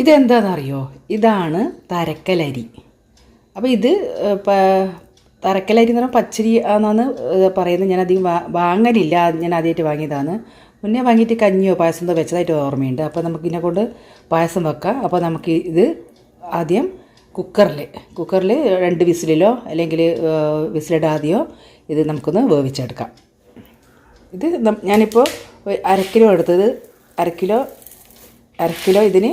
ഇതെന്താണെന്നറിയോ ഇതാണ് തരക്കലരി. അപ്പോൾ ഇത് തരക്കലരി എന്ന് പറഞ്ഞാൽ പച്ചരി ആണെന്നാണ് പറയുന്നത്. ഞാൻ അധികം വാങ്ങലില്ല. ഞാൻ ആദ്യമായിട്ട് വാങ്ങിയതാണ്. മുന്നേ വാങ്ങിയിട്ട് കഞ്ഞിയോ പായസം എന്തോ വെച്ചതായിട്ട് ഓർമ്മയുണ്ട്. അപ്പോൾ നമുക്ക് ഇതിനെ കൊണ്ട് പായസം വെക്കാം. അപ്പോൾ നമുക്ക് ഇത് ആദ്യം കുക്കറിൽ കുക്കറിൽ രണ്ട് വിസിലിലോ അല്ലെങ്കിൽ വിസിലിടാതെയോ ഇത് നമുക്കൊന്ന് വേവിച്ചെടുക്കാം. ഇത് ഞാനിപ്പോൾ അരക്കിലോ അര കിലോ എടുത്തത് അരക്കിലോ അരക്കിലോ അര കിലോ ഇതിന്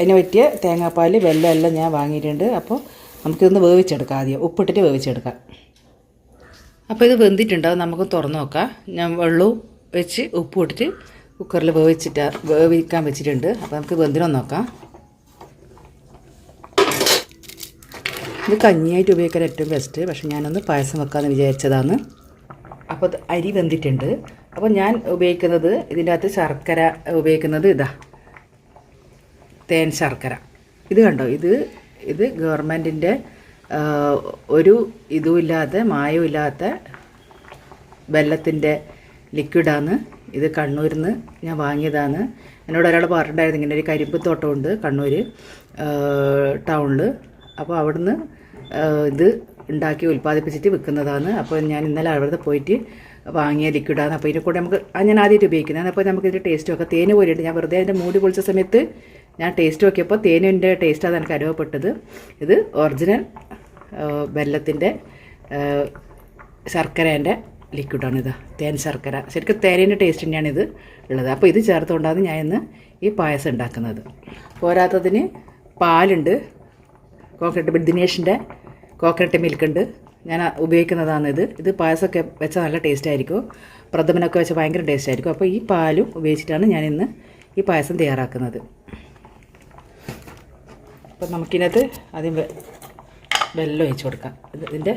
അതിന് പറ്റിയ തേങ്ങാപ്പാൽ വെല്ലം എല്ലാം ഞാൻ വാങ്ങിയിട്ടുണ്ട്. അപ്പോൾ നമുക്കിതൊന്ന് വേവിച്ചെടുക്കാം ആദ്യം. ഉപ്പിട്ടിട്ട് വേവിച്ചെടുക്കാം. അപ്പോൾ ഇത് വെന്തിട്ടുണ്ടാവും നമുക്ക് തുറന്നു നോക്കാം. ഞാൻ വെള്ളവും വെച്ച് ഉപ്പ് ഇട്ടിട്ട് കുക്കറിൽ വേവിച്ചിട്ട് വേവിക്കാൻ വെച്ചിട്ടുണ്ട്. അപ്പോൾ നമുക്ക് വെന്തിനൊന്ന് നോക്കാം. ഇത് കഞ്ഞിയായിട്ട് ഉപയോഗിക്കാൻ ഏറ്റവും ബെസ്റ്റ് പക്ഷെ ഞാനൊന്ന് പായസം വെക്കാമെന്ന് വിചാരിച്ചതാണ്. അപ്പോൾ അരി വെന്തിട്ടുണ്ട്. അപ്പോൾ ഞാൻ ഉപയോഗിക്കുന്നത് ഇതിന്റെ അകത്ത് ശർക്കര ഉപയോഗിക്കുന്നത് ഇതാ. തേൻ ശർക്കര. ഇത് കണ്ടോ? ഇത് ഇത് ഗവൺമെന്റിന്റെ ഒരു ഇതുമില്ലാത്ത മായമില്ലാത്ത വെള്ളത്തിന്റെ ലിക്വിഡാണ്. ഇത് കണ്ണൂരിൽ നിന്ന് ഞാൻ വാങ്ങിയതാണ്. എന്നോട് ഒരാൾ പറഞ്ഞിട്ടുണ്ടായിരുന്നു ഇങ്ങനെ ഒരു കരിമ്പ് തോട്ടമുണ്ട് കണ്ണൂർ ടൗണിൽ അപ്പോൾ അവിടുന്ന് ഇത് ഉണ്ടാക്കി ഉൽപ്പാദിപ്പിച്ചിട്ട് വിൽക്കുന്നതാണ് അപ്പോൾ ഞാൻ ഇന്നലെ അവിടെ പോയിട്ട് വാങ്ങിയ ലിക്വിഡാണ്. അപ്പോൾ ഇതിനെ കൂടെ നമുക്ക് ഞാൻ ആദ്യമായിട്ട് ഉപയോഗിക്കുന്നതാണ്. അപ്പോൾ നമുക്ക് ഇതിന്റെ ടേസ്റ്റ് നോക്കാം തേന് പോലെയുണ്ട്. ഞാൻ വെറുതെ അതിന്റെ മൂടി പൊളിച്ച സമയത്ത് ഞാൻ ടേസ്റ്റ് നോക്കിയപ്പോൾ തേനിന്റെ ടേസ്റ്റാണ് എനിക്ക് അനുഭവപ്പെട്ടത്. ഇത് ഒറിജിനൽ വെല്ലത്തിന്റെ ശർക്കരേന്റെ ലിക്വിഡാണിത് തേൻ ശർക്കര. ശരിക്കും തേനിന്റെ ടേസ്റ്റ് തന്നെയാണ് ഇത് ഉള്ളത്. അപ്പോൾ ഇത് ചേർത്തുകൊണ്ടാണ് ഞാൻ ഇന്ന് ഈ പായസം ഉണ്ടാക്കുന്നത്. പോരാത്തതിന് പാലുണ്ട്. കോക്കനട്ട് ദിനേഷിന്റെ കോക്കനട്ട് മിൽക്ക് ഉണ്ട്. ഞാൻ ഉപയോഗിക്കുന്നതാണ് ഇത്. ഇത് പായസമൊക്കെ വെച്ചാൽ നല്ല ടേസ്റ്റ് ആയിരിക്കും. പ്രഥമനൊക്കെ വെച്ചാൽ ഭയങ്കര ടേസ്റ്റ് ആയിരിക്കും. അപ്പോൾ ഈ പാലും ഉപയോഗിച്ചിട്ടാണ് ഞാൻ ഇന്ന് ഈ പായസം തയ്യാറാക്കുന്നത്. അപ്പം നമുക്കിനകത്ത് ആദ്യം വെള്ളം ഒഴിച്ച് കൊടുക്കാം. ഇത് ഇതിന്റെ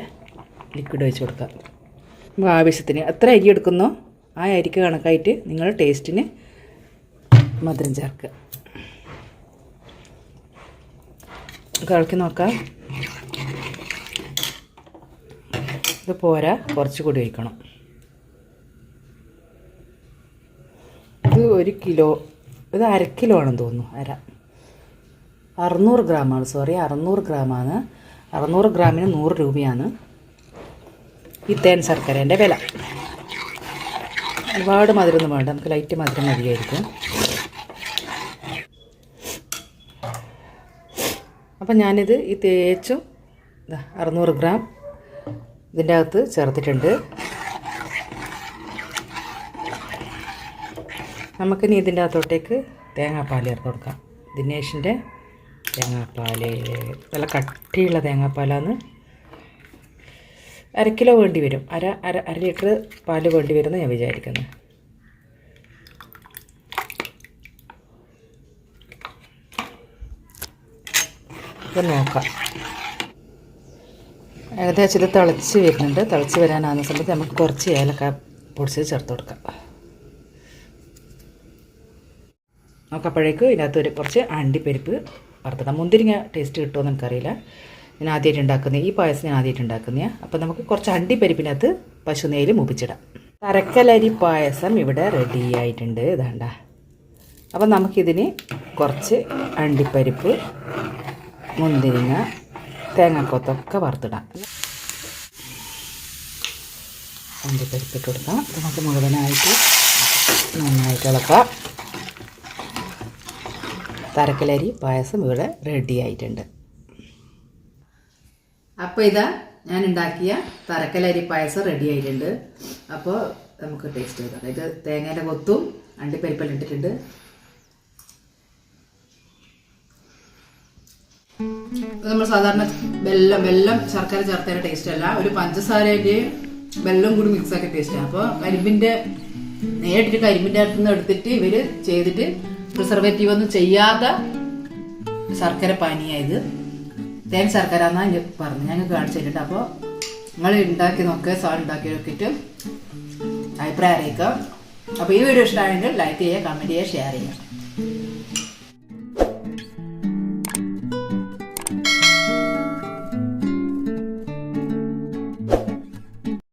ലിക്വിഡ് ഒഴിച്ച് കൊടുക്കാം. നമുക്ക് ആവശ്യത്തിന് എത്ര അരി എടുക്കുന്നോ ആ അരിക്ക് കണക്കായിട്ട് നിങ്ങൾ ടേസ്റ്റിന് മധുരം ചേർക്കുക. ഇളക്കി നോക്കാം. ഇത് പോരാ കുറച്ചുകൂടി ഒഴിക്കണം. ഇത് ഒരു കിലോ ഇത് അര കിലോ ആണെന്ന് തോന്നുന്നു അര. അറുന്നൂറ് ഗ്രാമാണ് സോറി അറുന്നൂറ് ഗ്രാമാണ്. അറുന്നൂറ് ഗ്രാമിന് നൂറ് രൂപയാണ് ഈ തേൻ ശർക്കരേന്റെ വില. ഒരുപാട് മധുരമൊന്നും വേണ്ട നമുക്ക് ലൈറ്റ് മധുരം മതിയായിരിക്കും. അപ്പം ഞാനിത് ഈ തേച്ചും അറുന്നൂറ് ഗ്രാം ഇതിന്റെ അകത്ത് ചേർത്തിട്ടുണ്ട്. നമുക്കിനി ഇതിന്റെ അകത്തോട്ടേക്ക് തേങ്ങാപ്പാൽ ചേർത്ത് കൊടുക്കാം. ദിനേഷിന്റെ തേങ്ങാപ്പാൽ നല്ല കട്ടിയുള്ള തേങ്ങാപ്പാലാണ് അര കിലോ വേണ്ടി വരും. അര അര അര ലിറ്റർ പാൽ വേണ്ടി വരുമെന്ന് ഞാൻ വിചാരിക്കുന്നു. അപ്പം നോക്കാം. ഏകദേശം ഇത് തിളച്ച് വരുന്നുണ്ട്. തിളച്ച് വരാനാകുന്ന സമയത്ത് നമുക്ക് കുറച്ച് ഏലക്ക പൊടിച്ച് ചേർത്ത് കൊടുക്കാം. നോക്കപ്പോഴേക്കും ഇതിനകത്ത് ഒരു കുറച്ച് അണ്ടിപ്പരിപ്പ് വറുത്തിടാം മുന്തിരിങ്ങ ടേസ്റ്റ് കിട്ടുമോ എനിക്കറിയില്ല. ഞാൻ ആദ്യമായിട്ട് ഉണ്ടാക്കുന്നത് ഈ പായസം ഞാൻ ആദ്യമായിട്ട് ഉണ്ടാക്കുന്നതാണ് അപ്പോൾ നമുക്ക് കുറച്ച് അണ്ടിപ്പരിപ്പിനകത്ത് പശു നെയ്യിൽ മുപ്പിച്ചിടാം. തരക്കലരി പായസം ഇവിടെ റെഡി ആയിട്ടുണ്ട്. ഇതാണ്ട. അപ്പം നമുക്കിതിന് കുറച്ച് അണ്ടിപ്പരിപ്പ് മുന്തിരിങ്ങ തേങ്ങാക്കൊത്തൊക്കെ വറുത്തിടാം. അണ്ടിപ്പരിപ്പിട്ട് കൊടുക്കാം. നമുക്ക് മുഴുവനായിട്ട് നന്നായിട്ട് ഇളക്കാം. തരക്കലരി പായസം ഇവിടെ റെഡി ആയിട്ടുണ്ട്. അപ്പോൾ ഇതാ ഞാൻ ഉണ്ടാക്കിയ തരക്കലരി പായസം റെഡി ആയിട്ടുണ്ട്. അപ്പോൾ നമുക്ക് ടേസ്റ്റ് ചെയ്തോക്കാം ഇത് തേങ്ങയുടെ കൊത്തും അണ്ടിപ്പരിപ്പെല്ലാം ഇട്ടിട്ടുണ്ട്. നമ്മൾ സാധാരണ വെല്ലം വെല്ലം ശർക്കര ചേർത്തതിന്റെ ടേസ്റ്റ് അല്ല. ഒരു പഞ്ചസാരന്റെയും വെല്ലം കൂടി മിക്സ് ആക്കിയ ടേസ്റ്റാണ് അപ്പോൾ കരിമ്പിന്റെ നേരിട്ടിട്ട് കരിമ്പിന്റെ അടുത്ത് നിന്ന് എടുത്തിട്ട് ഇവർ ചെയ്തിട്ട് പ്രിസർവേറ്റീവ് ഒന്നും ചെയ്യാത്ത ശർക്കര പാനീയായത്. തേൻ ശർക്കര ഞാൻ പറഞ്ഞു ഞങ്ങൾ കാണിച്ചു തരുന്നുണ്ട് അപ്പോൾ നിങ്ങൾ ഉണ്ടാക്കി നോക്കുക സാധനം ഉണ്ടാക്കി നോക്കിയിട്ട് അഭിപ്രായം അറിയിക്കുക. അപ്പോൾ ഈ വീഡിയോ ഇഷ്ടമായെങ്കിൽ ലൈക്ക് ചെയ്യുക കമന്റ് ചെയ്യുക ഷെയർ ചെയ്യുക.